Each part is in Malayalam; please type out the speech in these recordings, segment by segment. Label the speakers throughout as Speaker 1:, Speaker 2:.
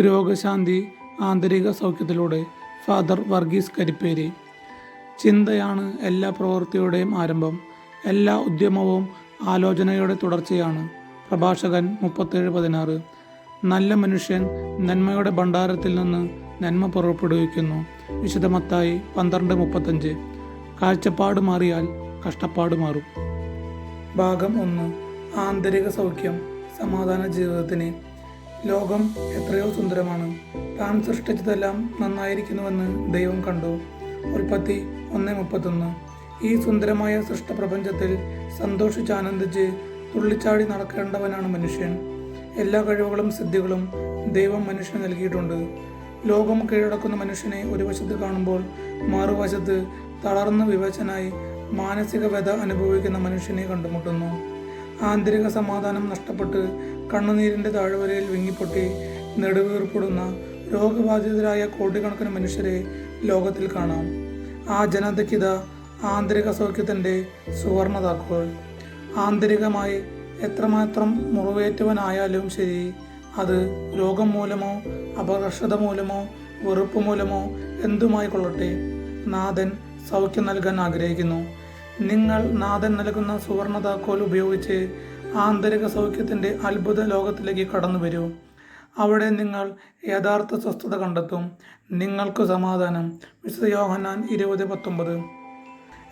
Speaker 1: രോഗശാന്തി ആന്തരിക സൗഖ്യത്തിലൂടെ ഫാദർ വർഗീസ് കരിപ്പേരി. ചിന്തയാണ് എല്ലാ പ്രവൃത്തിയുടെയും ആരംഭം. എല്ലാ ഉദ്യമവും ആലോചനയുടെ തുടർച്ചയാണ്. പ്രഭാഷകൻ മുപ്പത്തേഴ് പതിനാറ്. നല്ല മനുഷ്യൻ നന്മയുടെ ഭണ്ഡാരത്തിൽ നിന്ന് നന്മ പുറപ്പെടുവിക്കുന്നു. വിശദമത്തായി പന്ത്രണ്ട് മുപ്പത്തഞ്ച്. കാഴ്ചപ്പാട് മാറിയാൽ കഷ്ടപ്പാട് മാറും. ഭാഗം ഒന്ന്. ആന്തരിക സൗഖ്യം. സമാധാന ജീവിതത്തിന് ലോകം എത്രയോ സുന്ദരമാണ്. താൻ സൃഷ്ടിച്ചതെല്ലാം നന്നായിരിക്കുന്നുവെന്ന് ദൈവം കണ്ടു. ഉൽപ്പത്തി ഒന്ന് മുപ്പത്തൊന്ന്. ഈ സുന്ദരമായ സൃഷ്ടപ്രപഞ്ചത്തിൽ സന്തോഷിച്ചാനന്ദിച്ച് തുള്ളിച്ചാടി നടക്കേണ്ടവനാണ് മനുഷ്യൻ. എല്ലാ കഴിവുകളും സിദ്ധികളും ദൈവം മനുഷ്യന് നൽകിയിട്ടുണ്ട്. ലോകം കീഴടക്കുന്ന മനുഷ്യനെ ഒരു വശത്ത് കാണുമ്പോൾ മറുവശത്ത് തളർന്ന വിവശനായി മാനസിക വ്യത അനുഭവിക്കുന്ന മനുഷ്യനെ കണ്ടുമുട്ടുന്നു. ആന്തരിക സമാധാനം നഷ്ടപ്പെട്ട് കണ്ണുനീരിന്റെ താഴ്വരയിൽ വിങ്ങിപ്പൊട്ടി നെടുവീർപ്പെടുന്ന രോഗബാധിതരായ കോടിക്കണക്കിന് മനുഷ്യരെ ലോകത്തിൽ കാണാം. ആ ജനതയ്ക്കിത ആന്തരിക സൗഖ്യത്തിന്റെ സുവർണതാക്കുകൾ. ആന്തരികമായി എത്രമാത്രം മുറിവേറ്റവനായാലും ശരി അത് രോഗം മൂലമോ അപകർഷത മൂലമോ വെറുപ്പ് മൂലമോ എന്തുമായി കൊള്ളട്ടെ നാഥൻ സൗഖ്യം നൽകാൻ ആഗ്രഹിക്കുന്നു. നിങ്ങൾ നാഥൻ നൽകുന്ന സുവർണതാക്കോൽ ഉപയോഗിച്ച് ആന്തരിക സൗഖ്യത്തിന്റെ അത്ഭുത ലോകത്തിലേക്ക് കടന്നു വരൂ. അവിടെ നിങ്ങൾ യഥാർത്ഥ സ്വസ്ഥത കണ്ടെത്തും. നിങ്ങൾക്ക് സമാധാനം. വിശുദ്ധ യോഹന്നാൻ ഇരുപത് പത്തൊമ്പത്.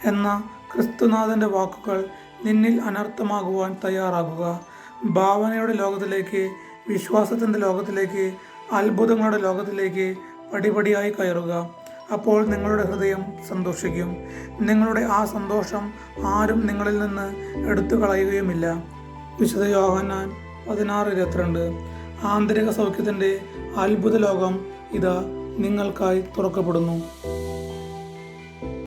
Speaker 1: എന്ന ക്രിസ്തുനാഥന്റെ വാക്കുകൾ നിന്നിൽ അനർത്ഥമാകുവാൻ തയ്യാറാകുക. ഭാവനയുടെ ലോകത്തിലേക്ക് വിശ്വാസത്തിന്റെ ലോകത്തിലേക്ക് അത്ഭുതങ്ങളുടെ ലോകത്തിലേക്ക് പടിപടിയായി കയറുക. അപ്പോൾ നിങ്ങളുടെ ഹൃദയം സന്തോഷിക്കും. നിങ്ങളുടെ ആ സന്തോഷം ആരും നിങ്ങളിൽ നിന്ന് എടുത്തു കളയുകയുമില്ല വിശുദ്ധ യോഹന്നാൻ പതിനാറ് ഇരുപത്തിരണ്ട്. ആന്തരിക സൗഖ്യത്തിന്റെ അത്ഭുത ലോകം ഇതാ നിങ്ങൾക്കായി തുറക്കപ്പെടുന്നു.